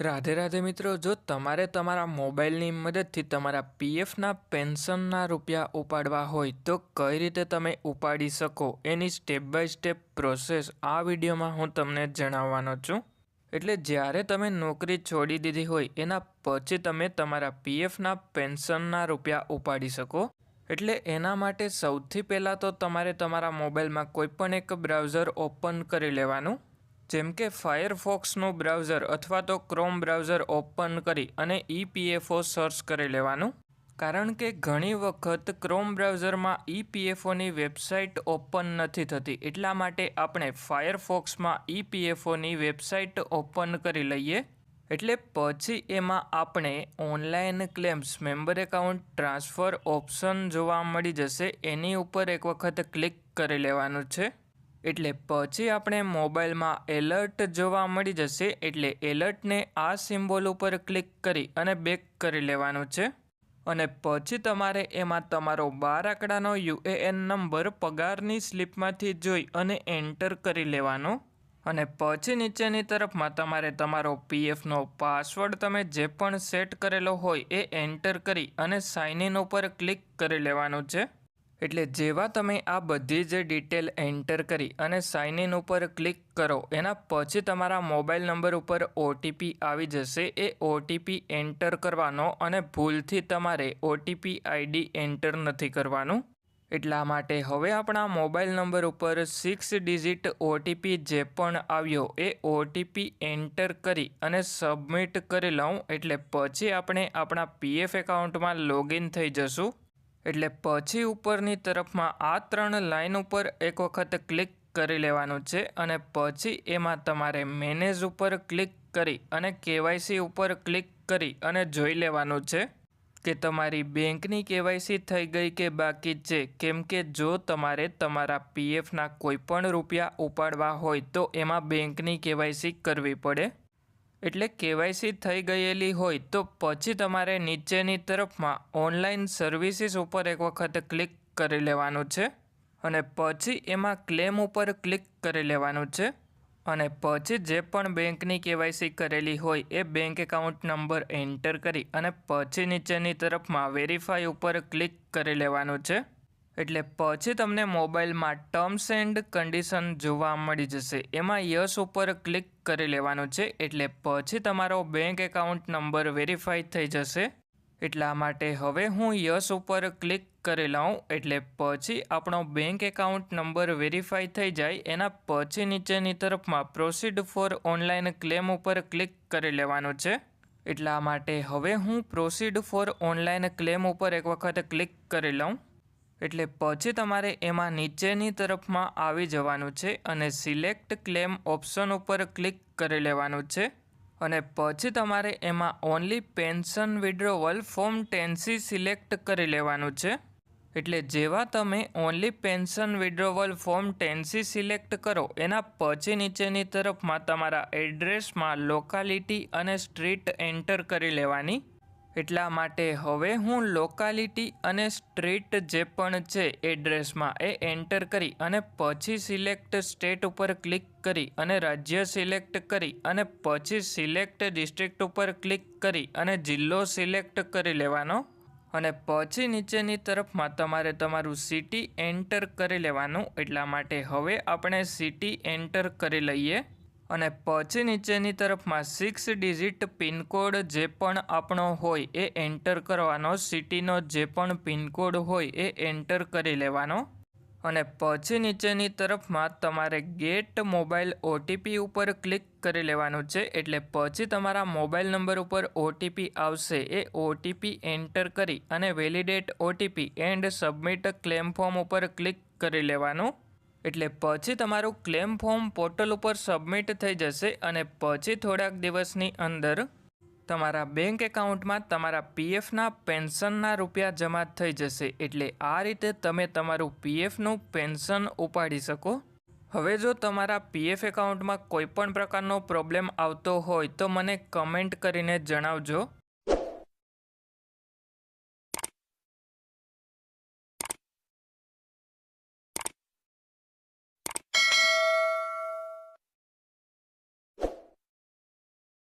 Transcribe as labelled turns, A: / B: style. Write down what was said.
A: રાધે રાધે મિત્રો, જો તમારે તમારા મોબાઈલની મદદથી તમારા પીએફના પેન્શનના રૂપિયા ઉપાડવા હોય, તો કઈ રીતે તમે ઉપાડી શકો? એની સ્ટેપ બાય સ્ટેપ પ્રોસેસ આ વિડીયોમાં હું તમને જણાવવાનો છું. એટલે જ્યારે તમે નોકરી છોડી દીધી હોય, એના પછી તમે તમારા પીએફના પેન્શનના રૂપિયા ઉપાડી શકો. એટલે એના માટે સૌથી પહેલાં તો તમારે તમારા મોબાઈલમાં કોઈપણ એક બ્રાઉઝર ઓપન કરી લેવાનું. જેમ કે ફાયરફોક્સનું બ્રાઉઝર અથવા તો ક્રોમ બ્રાઉઝર ઓપન કરી અને ઈપીએફઓ સર્ચ કરી લેવાનું. કારણ કે ઘણી વખત ક્રોમ બ્રાઉઝરમાં ઈપીએફઓની વેબસાઇટ ઓપન નથી થતી, એટલા માટે આપણે ફાયરફોક્સમાં ઈપીએફઓની વેબસાઇટ ઓપન કરી લઈએ. એટલે પછી એમાં આપણે online claims, member account, transfer option જોવા મળી જશે. એની ઉપર એક વખત ક્લિક કરી લેવાનું છે. એટલે પછી આપણે મોબાઈલમાં એલર્ટ જોવા મળી જશે, એટલે એલર્ટને આ સિમ્બોલ ઉપર ક્લિક કરી અને બેક કરી લેવાનું છે. અને પછી તમારે એમાં તમારો બાર આંકડાનો યુએએન નંબર પગારની સ્લીપમાંથી જોઈ અને એન્ટર કરી લેવાનો. અને પછી નીચેની તરફમાં તમારે તમારો પીએફનો પાસવર્ડ તમે જે પણ સેટ કરેલો હોય એ એન્ટર કરી અને સાઇન ઇન ઉપર ક્લિક કરી લેવાનું છે. એટલે જેવા તમે આ બધી જ ડિટેલ એન્ટર કરી અને સાઇન ઇન ઉપર ક્લિક કરો, એના પછી તમારા મોબાઈલ નંબર ઉપર ઓટીપી આવી જશે. એ ઓટીપી એન્ટર કરવાનો અને ભૂલથી તમારે ઓટીપી આઈડી એન્ટર નથી કરવાનું. એટલા માટે હવે આપણા મોબાઈલ નંબર ઉપર સિક્સ ડિજિટ ઓટીપી જે પણ આવ્યો, એ ઓટીપી એન્ટર કરી અને સબમિટ કરી લઉં. એટલે પછી આપણે આપણા પીએફ એકાઉન્ટમાં લોગિન થઈ જશું. એટલે પછી ઉપરની તરફમાં આ ત્રણ લાઇન ઉપર એક વખત ક્લિક કરી લેવાનું છે અને પછી એમાં તમારે મેનેજ ઉપર ક્લિક કરી અને કેવાયસી ઉપર ક્લિક કરી અને જોઈ લેવાનું છે કે તમારી બેંકની કેવાયસી થઈ ગઈ કે બાકી છે. કેમ કે જો તમારે તમારા પીએફના કોઈપણ રૂપિયા ઉપાડવા હોય તો એમાં બેંકની કેવાયસી કરવી પડે. એટલે કેવાયસી થઈ ગયેલી હોય તો પછી તમારે નીચેની તરફમાં ઓનલાઈન સર્વિસીસ ઉપર એક વખત ક્લિક કરી લેવાનું છે અને પછી એમાં ક્લેમ ઉપર ક્લિક કરી લેવાનું છે અને પછી જે પણ બેંકની કેવાયસી કરેલી હોય એ બેંક એકાઉન્ટ નંબર એન્ટર કરી અને પછી નીચેની તરફમાં વેરીફાઈ ઉપર ક્લિક કરી લેવાનું છે. એટલે પછી તમને મોબાઈલમાં ટર્મ્સ એન્ડ કન્ડિશન જોવા મળી જશે. એમાં યસ ઉપર ક્લિક કરી લેવાનું છે, એટલે પછી તમારો બેંક એકાઉન્ટ નંબર વેરીફાઈ થઈ જશે. એટલા માટે હવે હું યસ ઉપર ક્લિક કરી લઉં એટલે પછી આપણો બેંક એકાઉન્ટ નંબર વેરીફાઈ થઈ જાય, એના પછી નીચેની તરફમાં પ્રોસીડ ફોર ઓનલાઈન ક્લેમ ઉપર ક્લિક કરી લેવાનું છે. એટલા માટે હવે હું પ્રોસીડ ફોર ઓનલાઈન ક્લેમ ઉપર એક વખત ક્લિક કરી લઉં. એટલે પછી તમારે એમાં નીચેની તરફમાં આવી જવાનું છે અને સિલેક્ટ ક્લેમ ઓપ્શન ઉપર ક્લિક કરી લેવાનું છે. અને પછી તમારે એમાં only pension withdrawal form ten C select કરી લેવાનું છે. એટલે જેવા તમે only pension withdrawal form ten C select કરો, એના પછી નીચેની તરફમાં તમારા એડ્રેસમાં લોકાલિટી અને સ્ટ્રીટ એન્ટર કરી લેવાની. એટલા માટે હવે હું લોકાલિટી અને સ્ટ્રીટ જે પણ છે એડ્રેસમાં એ એન્ટર કરી અને પછી સિલેક્ટ સ્ટેટ ઉપર ક્લિક કરી અને રાજ્ય સિલેક્ટ કરી અને પછી સિલેક્ટ ડિસ્ટ્રિક્ટ ઉપર ક્લિક કરી અને જિલ્લો સિલેક્ટ કરી લેવાનો. અને પછી નીચેની તરફમાં તમારે તમારું સિટી એન્ટર કરી લેવાનું. એટલા માટે હવે આપણે સિટી એન્ટર કરી લઈએ. અને પછી નીચેની તરફમાં સિક્સ ડિજિટ પિનકોડ જે પણ આપણો હોય એ એન્ટર કરવાનો સિટીનો જે પણ પિનકોડ હોય એ એન્ટર કરી લેવાનો. અને પછી નીચેની તરફમાં તમારે ગેટ મોબાઈલ ઓટીપી ઉપર ક્લિક કરી લેવાનું છે, એટલે પછી તમારા મોબાઈલ નંબર ઉપર ઓટીપી આવશે. એ ઓટીપી એન્ટર કરી અને validate OTP and submit claim form ઉપર ક્લિક કરી લેવાનું. એટલે પછી તમારું ક્લેમ ફોર્મ પોર્ટલ ઉપર સબમિટ થઈ જશે અને પછી થોડાક દિવસની અંદર તમારા બેંક એકાઉન્ટમાં તમારા પીએફના પેન્શનના રૂપિયા જમા થઈ જશે. એટલે આ રીતે તમે તમારું પીએફનું પેન્શન ઉપાડી શકો. હવે જો તમારા પીએફ એકાઉન્ટમાં કોઈપણ પ્રકારનો પ્રોબ્લેમ આવતો હોય તો મને કમેન્ટ કરીને જણાવજો.